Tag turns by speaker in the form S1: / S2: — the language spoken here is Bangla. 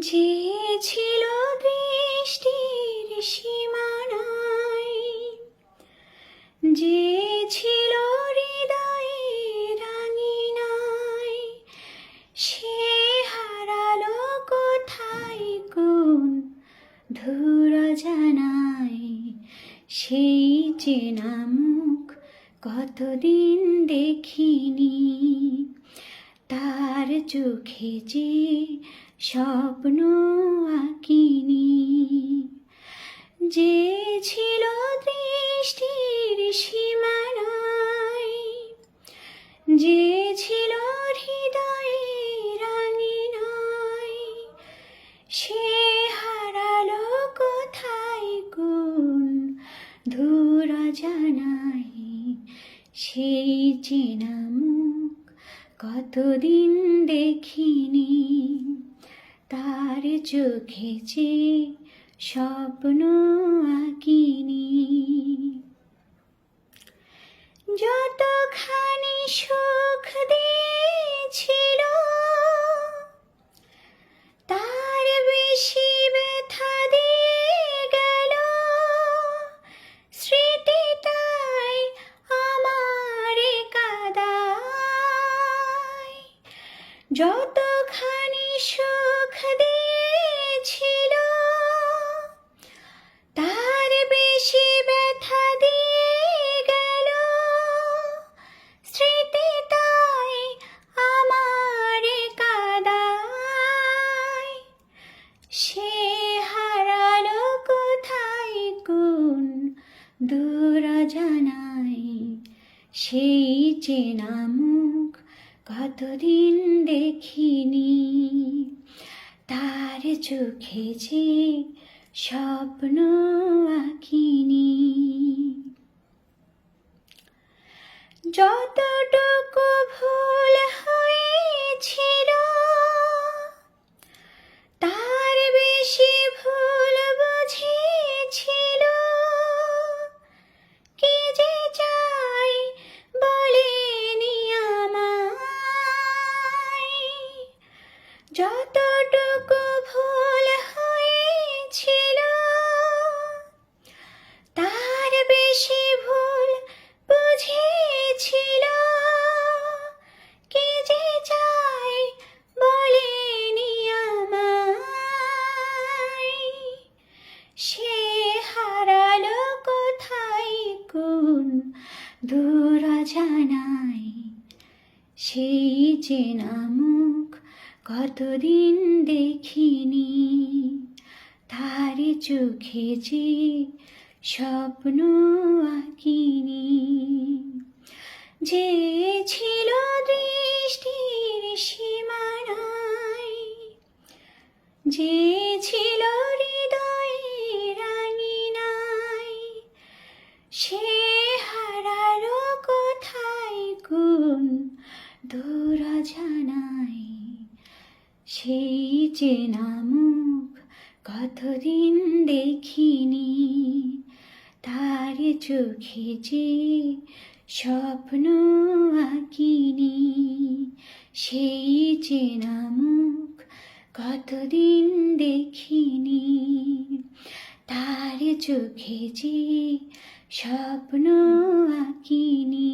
S1: যে ছিল দৃষ্টির সীমানায়, যে ছিল হৃদয়ে রাঙিনায়, সে কোথায় কোন ধুর জানাই সেই চেনা মুখ কতদিন দেখিনি। তার চোখে যে স্বপ্ন আঁকিনি, যে ছিল দৃষ্টির সীমানায়, যে ছিল হৃদয়ে রাঙিনায় সে হারালো কোথায় কোন দূর জানাই সেই চেনা মুখ কতদিন দেখিনি তার চোখে যে স্বপ্ন আঁকিনি। যতখানি সুখ দিয়েছিল, তার বেশি ব্যথা দিয়ে গেল। স্মৃতিটাই আমার কাদায়। সে হারালো কোথায় কোন দূর জানাই সেই চেনা মুখ কতদিন দেখিনি। তার চোখে যে স্বপ্ন আঁকিনি দূর জানাই সেই চেনা মুখ কতদিন দেখিনি তার চোখে যে স্বপ্ন আঁকিনি। যে ছিল দৃষ্টির সীমানায়, যে দূর জানাই সেই চেনা মুখ কতদিন দেখিনি। তার চোখে যে স্বপ্ন আঁকিনি। সেই চেনা মুখ কতদিন দেখিনি। তার চোখে যে স্বপ্ন আঁকিনি।